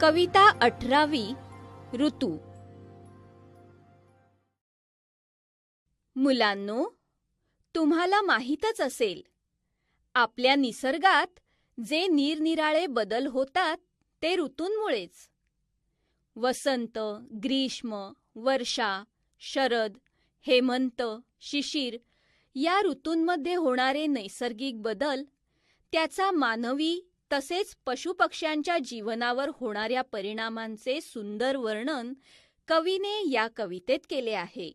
कविता अठरावी ऋतू. मुलांनो तुम्हाला माहीतच असेल आपल्या निसर्गात जे निरनिराळे बदल होतात ते ऋतूंमुळेच. वसंत ग्रीष्म वर्षा शरद हेमंत शिशिर या ऋतूंमध्ये होणारे नैसर्गिक बदल त्याचा मानवी तसेच पशुपक्ष्यांच्या जीवनावर होणाऱ्या परिणामांचे सुंदर वर्णन कवीने या कवितेत केले आहे.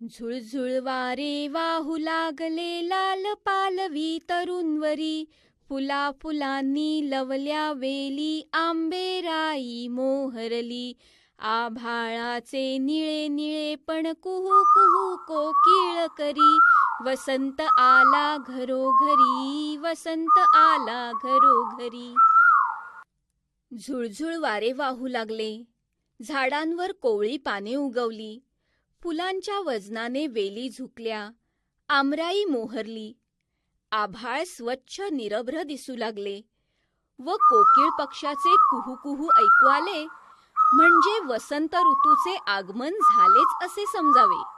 झुळझुळ वारे वाहू लागले लाल पालवी तरुणवरी फुला फुलांनी लवल्या वेली आंबेराई मोहरली. आभाळाचे निळे निळे पण कुहू कुहू कोकिळ करी वसंत आला घरोघरी वसंत आला घरोघरी. झुळझुळ वारे वाहू लागले. झाडांवर कोवळी पाने उगवली. फुलांच्या वजनाने वेली झुकल्या. आमराई मोहरली. आभाळ स्वच्छ निरभ्र दिसू लागले. व कोकिळ पक्षाचे कुहू कुहू ऐकू आले. म्हणजे वसंत ऋतूचे आगमन झालेच असे समजावे.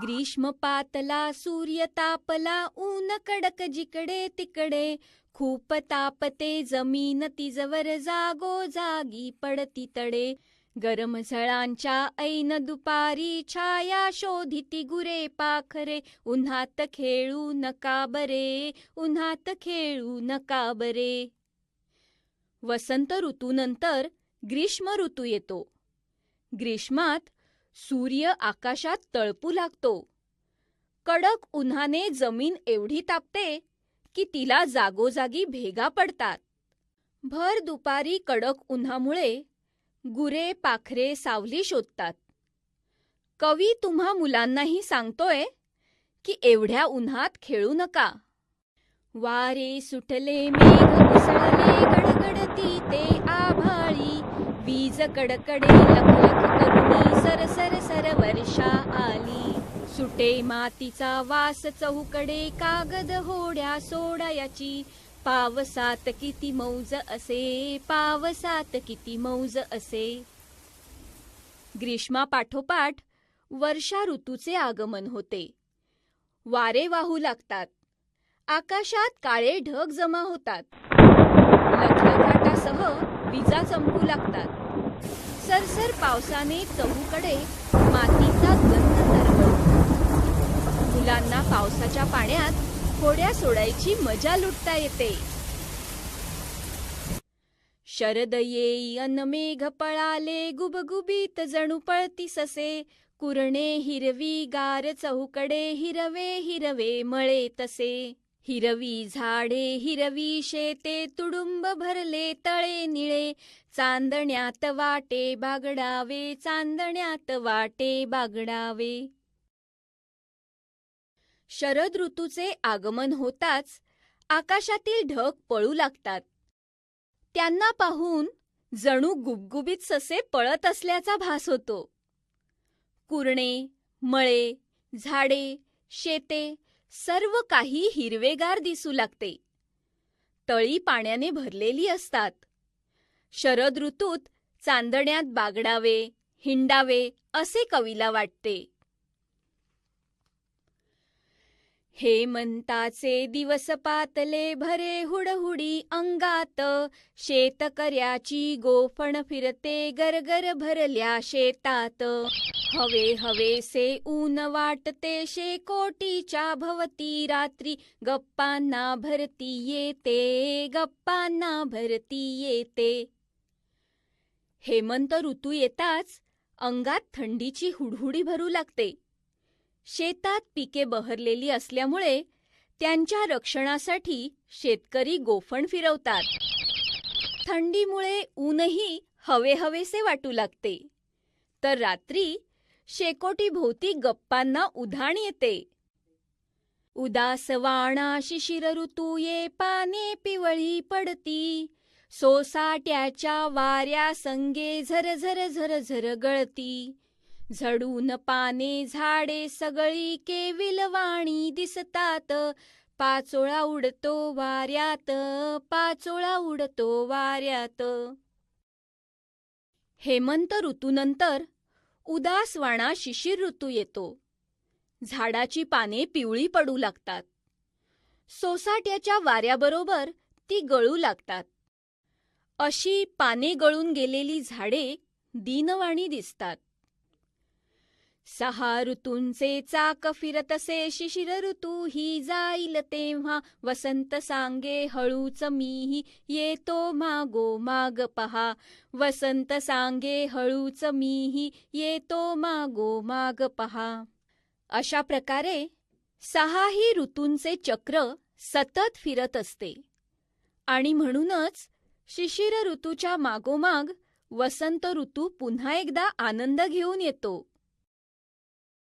ग्रीष्म पातला सूर्य तापला ऊन कडक जिकडे तिकडे खूप तापते जमीन तिजवर जागो जागी पडती तडे. गरम झळांच्या ऐन दुपारी छाया शोधिती गुरे पाखरे. उन्हात खेळू नका बरे उन्हात खेळू नका बरे. वसंत ऋतूनंतर ग्रीष्म ऋतू येतो. ग्रीष्मात सूर्य आकाशात तळपू लागतो. कडक उन्हाने जमीन एवढी तापते की तिला जागोजागी भेगा पडतात. भर दुपारी कडक उन्हामुळे गुरे पाखरे सावली शोधतात. कवी तुम्हा मुलांनाही सांगतोय की एवढ्या उन्हात खेळू नका. वारे सुटले मेघ उसळले गडगडती ते आभाळी. वीज कडकडे लखलख करुणी सर सर सर वर्षा आली कुठे मातीचा वास चहूकडे कागद होड्या सोडायाची? पावसात किती मौज असे पावसात किती मौज असे? ग्रीष्मापाठोपाठ वर्षा ऋतूचे आगमन होते. वारे वाहू लागतात. आकाशात काळे ढग जमा होतात. लखलखाटासह विजा चमकू लागतात. सरसर पावसाने चहूकडे मातीचा गंध मुलांना पावसाच्या पाण्यात होड्या सोडायची मजा लुटता येते. शरद येई अन मेघ पळाले गुबगुबीत जणू पळती ससे. कुरणे हिरवी गार चहूकडे हिरवे हिरवे मळे तसे. हिरवी झाडे हिरवी शेते तुडुंब भरले तळे निळे. चांदण्यात वाटे बागडावे चांदण्यात वाटे बागडावे. शरद ऋतूचे आगमन होताच आकाशातील ढग पळू लागतात. त्यांना पाहून जणू गुबगुबीत ससे पळत असल्याचा भास होतो. कुरणे मळे झाडे शेते सर्व काही हिरवेगार दिसू लागते. तळी पाण्याने भरलेली असतात. शरद ऋतूत चांदण्यात बागडावे हिंडावे असे कवीला वाटते. हेमंताचे दिवस पातले भरे हुडहुडी अंगात. शेतकऱ्याची गोफण फिरते गरगर भरल्या शेतात. हवे हवेसे ऊन वाटते शेकोटीच्या भवती. रात्री गप्पांना भरती येते गप्पांना भरती येते. हेमंत ऋतू येताच अंगात थंडीची हुडहुडी भरू लागते. शेतात पिके बहरलेली असल्यामुळे त्यांच्या रक्षणासाठी शेतकरी गोफण फिरवतात. थंडीमुळे ऊनही हवे हवेसे वाटू लागते. तर रात्री शेकोटी भोवती गप्पांना उधाण येते. उदास वाणा शिशिर ऋतू ये पाने पिवळी पडती. सोसाट्याच्या वाऱ्या संगे झर झर झर झर गळती. झडून पाने झाडे सगळी केविलवाणी दिसतात. पाचोळा उडतो वाऱ्यात पाचोळा उडतो वाऱ्यात. हेमंत ऋतूनंतर उदासवाणा शिशिर ऋतू येतो. झाडाची पाने पिवळी पडू लागतात. सोसाट्याच्या वाऱ्याबरोबर ती गळू लागतात. अशी पाने गळून गेलेली झाडे दीनवाणी दिसतात. सहा ऋतूंचे चाक फिरतसे शिशिर ऋतू ही जाईल तेव्हा. वसंत सांगे हळूच मीही येतो मागो माग पहा. वसंत सांगे हळूच मीही येतो मागो माग पहा. अशा प्रकारे सहाही ऋतूंचे चक्र सतत फिरत असते. आणि म्हणूनच शिशिर ऋतूच्या मागोमाग वसंत ऋतू पुन्हा एकदा आनंद घेऊन येतो.